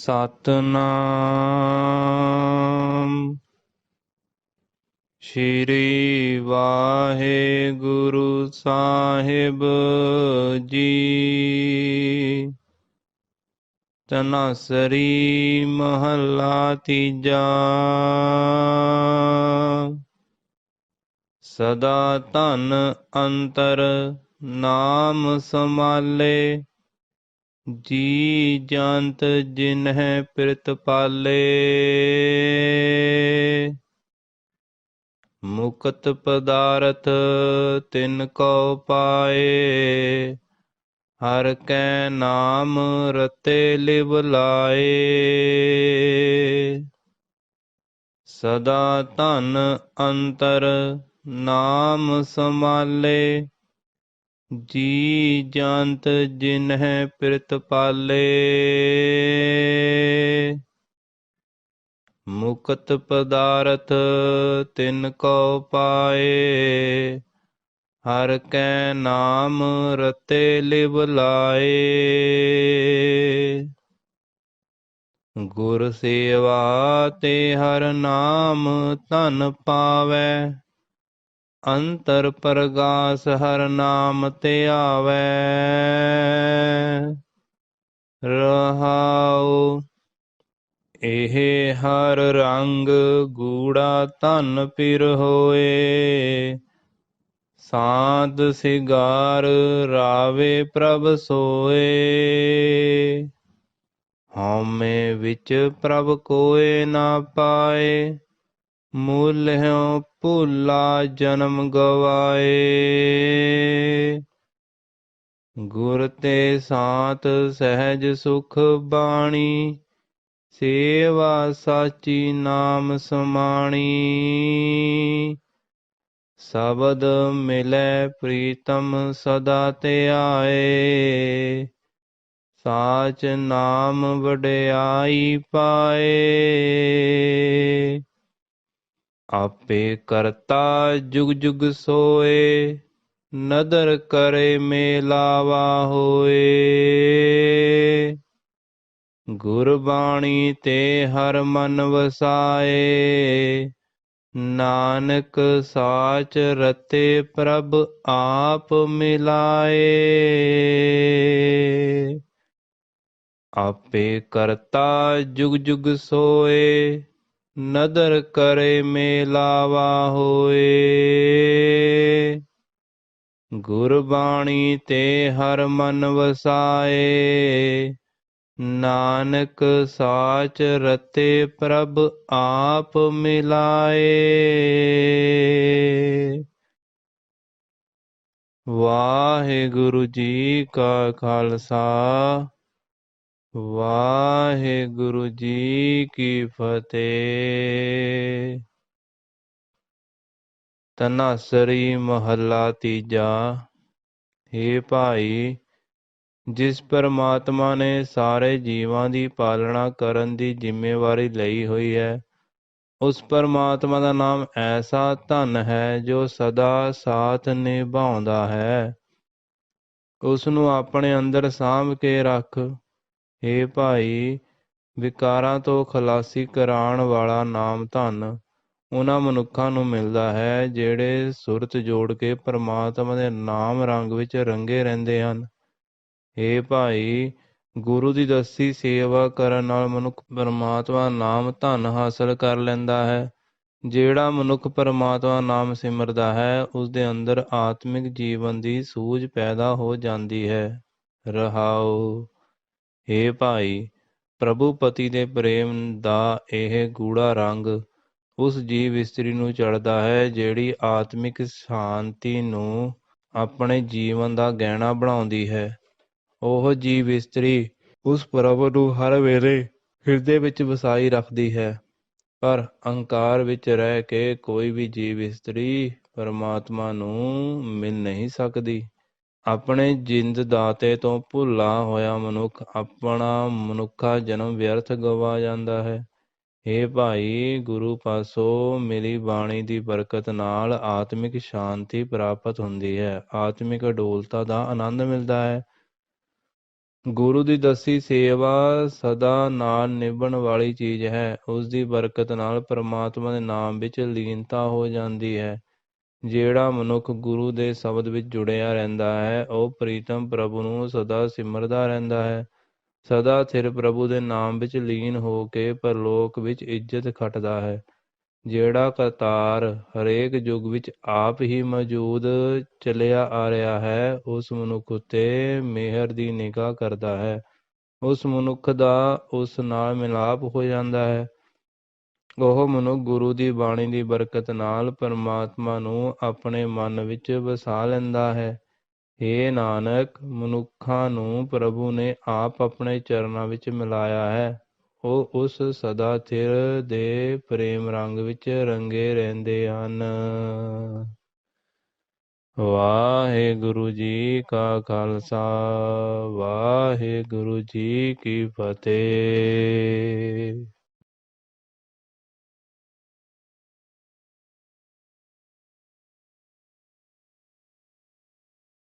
ਸਤਨਾਮ। ਸ਼੍ਰੀ ਵਾਹਿਗੁਰੂ ਸਾਹਿਬ ਜੀ। ਤਨਸਰੀ ਮਹੱਲਾ ਤੀਜਾ। ਸਦਾ ਧਨ ਅੰਤਰ ਨਾਮ ਸਮਾਲੇ ਜੀ ਜੰਤ ਜਿਨਹਿ ਪ੍ਰਿਤ ਪਾਲੇ। ਮੁਕਤ ਪਦਾਰਥ ਤਿਨ ਕੋ ਪਾਏ। ਹਰ ਕੈ ਨਾਮ ਰਤੇ ਲਿਵ ਲਾਏ। ਸਦਾ ਧਨ ਅੰਤਰ ਨਾਮ ਸਮਾਲੇ ਜੀ ਜੰਤ ਜਿਨਹਿ ਪ੍ਰਿਤ ਪਾਲੇ। ਮੁਕਤ ਪਦਾਰਥ ਤਿਨ ਕੋ ਪਾਏ। ਹਰ ਕੈ ਨਾਮ ਰਤੇ ਲਿਵ ਲਾਏ। ਗੁਰ ਸੇਵਾ ਤੇ ਹਰ ਨਾਮ ਧਨ ਪਾਵੈ। ਅੰਤਰ ਪ੍ਰਗਾਸ ਹਰ ਨਾਮ ਤੇ ਆਵੈ। ਰਹਾਉ, ਇਹ ਹਰ ਰੰਗ ਗੂੜਾ ਧਨ ਪਿਰ ਹੋਏ। ਸਾਧ ਸਿਗਾਰ ਰਾਵੇ ਪ੍ਰਭ ਸੋਏ। ਹਉਮੈ ਵਿੱਚ ਪ੍ਰਭ ਕੋਏ ਨਾ ਪਾਏ। ਮੂਲਿਓ ਭੁੱਲਾ ਜਨਮ ਗਵਾਏ। ਗੁਰ ਤੇ ਸਾਤ ਸਹਿਜ ਸੁਖ ਬਾਣੀ, ਸੇਵਾ ਸਾਚੀ ਨਾਮ ਸਮਾਣੀ। ਸ਼ਬਦ ਮਿਲੈ ਪ੍ਰੀਤਮ ਸਦਾ ਤੇ ਆਏ। ਸਾਚ ਨਾਮ ਵਡਿਆਈ ਪਾਏ। ਆਪੇ ਕਰਤਾ ਜੁਗ ਜੁਗ ਸੋਏ, ਨਦਰ ਕਰੇ ਮੇਲਾਵਾ ਹੋਏ। ਗੁਰਬਾਣੀ ਤੇ ਹਰ ਮਨ ਵਸਾਏ, ਨਾਨਕ ਸਾਚ ਰਤੇ ਪ੍ਰਭ ਆਪ ਮਿਲਾਏ। ਆਪੇ ਕਰਤਾ ਜੁਗ ਜੁਗ ਸੋਏ ਨਦਰ ਕਰੇ ਮੇਲਾਵਾ ਹੋਏ। ਗੁਰਬਾਣੀ ਤੇ ਹਰ ਮਨ ਵਸਾਏ। ਨਾਨਕ ਸਾਚ ਰਤੇ ਪ੍ਰਭ ਆਪ ਮਿਲਾਏ। ਵਾਹਿਗੁਰੂ ਜੀ ਕਾ ਖਾਲਸਾ। ਵਾਹਿਗੁਰੂ ਜੀ ਕੀ ਫਤਿਹ। ਤਨਾਸਰੀ ਮਹੱਲਾ ਤੀਜਾ। ਹੇ ਭਾਈ, ਜਿਸ ਪਰਮਾਤਮਾ ਨੇ ਸਾਰੇ ਜੀਵਾਂ ਦੀ ਪਾਲਣਾ ਕਰਨ ਦੀ ਜ਼ਿੰਮੇਵਾਰੀ ਲਈ ਹੋਈ ਹੈ, ਉਸ ਪਰਮਾਤਮਾ ਦਾ ਨਾਮ ਐਸਾ ਧਨ ਹੈ ਜੋ ਸਦਾ ਸਾਥ ਨਿਭਾਉਂਦਾ ਹੈ। ਉਸ ਨੂੰ ਆਪਣੇ ਅੰਦਰ ਸਾਂਭ ਕੇ ਰੱਖ ਹੇ ਭਾਈ, ਵਿਕਾਰਾਂ ਤੋਂ ਖਲਾਸੀ ਕਰਾਉਣ ਵਾਲਾ ਨਾਮ ਧਨ ਉਹਨਾਂ ਮਨੁੱਖਾਂ ਨੂੰ ਮਿਲਦਾ ਹੈ, ਜਿਹੜੇ ਸੁਰਤ ਜੋੜ ਕੇ ਪਰਮਾਤਮਾ ਦੇ ਨਾਮ ਰੰਗ ਵਿੱਚ ਰੰਗੇ ਰਹਿੰਦੇ ਹਨ। ਹੇ ਭਾਈ, ਗੁਰੂ ਦੀ ਦੱਸੀ ਸੇਵਾ ਕਰਨ ਨਾਲ ਮਨੁੱਖ ਪਰਮਾਤਮਾ ਨਾਮ ਧਨ ਹਾਸਲ ਕਰ ਲੈਂਦਾ ਹੈ। ਜਿਹੜਾ ਮਨੁੱਖ ਪਰਮਾਤਮਾ ਨਾਮ ਸਿਮਰਦਾ ਹੈ ਉਸ ਦੇ ਅੰਦਰ ਆਤਮਿਕ ਜੀਵਨ ਦੀ ਸੂਝ ਪੈਦਾ ਹੋ ਜਾਂਦੀ ਹੈ। ਰਹਾਉ ਹੇ ਭਾਈ, ਪ੍ਰਭੂ ਪਤੀ ਦੇ ਪ੍ਰੇਮ ਦਾ ਇਹ ਗੂੜਾ ਰੰਗ ਉਸ ਜੀਵ ਇਸਤਰੀ ਨੂੰ ਚੜਦਾ ਹੈ, ਜਿਹੜੀ ਆਤਮਿਕ ਸ਼ਾਂਤੀ ਨੂੰ ਆਪਣੇ ਜੀਵਨ ਦਾ ਗਹਿਣਾ ਬਣਾਉਂਦੀ ਹੈ। ਉਹ ਜੀਵ ਇਸਤਰੀ ਉਸ ਪ੍ਰਭੂ ਨੂੰ ਹਰ ਵੇਲੇ ਹਿਰਦੇ ਵਿੱਚ ਵਸਾਈ ਰੱਖਦੀ ਹੈ, ਪਰ ਅਹੰਕਾਰ ਵਿੱਚ ਰਹਿ ਕੇ ਕੋਈ ਵੀ ਜੀਵ ਇਸਤਰੀ ਪਰਮਾਤਮਾ ਨੂੰ ਮਿਲ ਨਹੀਂ ਸਕਦੀ। ਆਪਣੇ ਜਿੰਦ ਦਾਤੇ ਤੋਂ ਭੁੱਲਾ ਹੋਇਆ ਮਨੁੱਖ ਆਪਣਾ ਮਨੁੱਖਾ ਜਨਮ ਵਿਅਰਥ ਗਵਾ ਜਾਂਦਾ ਹੈ। ਹੇ ਭਾਈ, ਗੁਰੂ ਪਾਸੋਂ ਮਿਲੀ ਬਾਣੀ ਦੀ ਬਰਕਤ ਨਾਲ ਆਤਮਿਕ ਸ਼ਾਂਤੀ ਪ੍ਰਾਪਤ ਹੁੰਦੀ ਹੈ। ਆਤਮਿਕ ਅਡੋਲਤਾ ਦਾ ਆਨੰਦ ਮਿਲਦਾ ਹੈ। ਗੁਰੂ ਦੀ ਦਸੀ ਸੇਵਾ ਸਦਾ ਨਾਲ ਨਿਭਣ ਵਾਲੀ ਚੀਜ਼ ਹੈ। ਉਸ ਦੀ ਬਰਕਤ ਨਾਲ ਪਰਮਾਤਮਾ ਦੇ ਨਾਮ ਵਿੱਚ ਲੀਨਤਾ ਹੋ ਜਾਂਦੀ ਹੈ। ਜਿਹੜਾ ਮਨੁੱਖ ਗੁਰੂ ਦੇ ਸ਼ਬਦ ਵਿੱਚ ਜੁੜਿਆ ਰਹਿੰਦਾ ਹੈ, ਉਹ ਪ੍ਰੀਤਮ ਪ੍ਰਭੂ ਨੂੰ ਸਦਾ ਸਿਮਰਦਾ ਰਹਿੰਦਾ ਹੈ। ਸਦਾ ਸਿਰ ਪ੍ਰਭੂ ਦੇ ਨਾਮ ਵਿੱਚ ਲੀਨ ਹੋ ਕੇ ਪਰਲੋਕ ਵਿੱਚ ਇੱਜ਼ਤ ਖੱਟਦਾ ਹੈ। ਜਿਹੜਾ ਕਰਤਾਰ ਹਰੇਕ ਯੁੱਗ ਵਿੱਚ ਆਪ ਹੀ ਮੌਜੂਦ ਚਲਿਆ ਆ ਰਿਹਾ ਹੈ, ਉਸ ਮਨੁੱਖ ਉੱਤੇ ਮਿਹਰ ਦੀ ਨਿਗਾਹ ਕਰਦਾ ਹੈ। ਉਸ ਮਨੁੱਖ ਦਾ ਉਸ ਨਾਲ ਮਿਲਾਪ ਹੋ ਜਾਂਦਾ ਹੈ। ਉਹ ਮਨੁੱਖ ਗੁਰੂ ਦੀ ਬਾਣੀ ਦੀ ਬਰਕਤ ਨਾਲ ਪਰਮਾਤਮਾ ਨੂੰ ਆਪਣੇ ਮਨ ਵਿੱਚ ਵਸਾ ਲੈਂਦਾ ਹੈ। ਏ ਨਾਨਕ, ਮਨੁੱਖਾਂ ਨੂੰ ਪ੍ਰਭੂ ਨੇ ਆਪ ਆਪਣੇ ਚਰਨਾਂ ਵਿੱਚ ਮਿਲਾਇਆ ਹੈ। ਉਹ ਉਸ ਸਦਾ ਥਿਰ ਦੇ ਪ੍ਰੇਮ ਰੰਗ ਵਿੱਚ ਰੰਗੇ ਰਹਿੰਦੇ ਹਨ। ਵਾਹਿਗੁਰੂ ਜੀ ਕਾ ਖਾਲਸਾ, ਵਾਹਿਗੁਰੂ ਜੀ ਕੀ ਫਤਿਹ।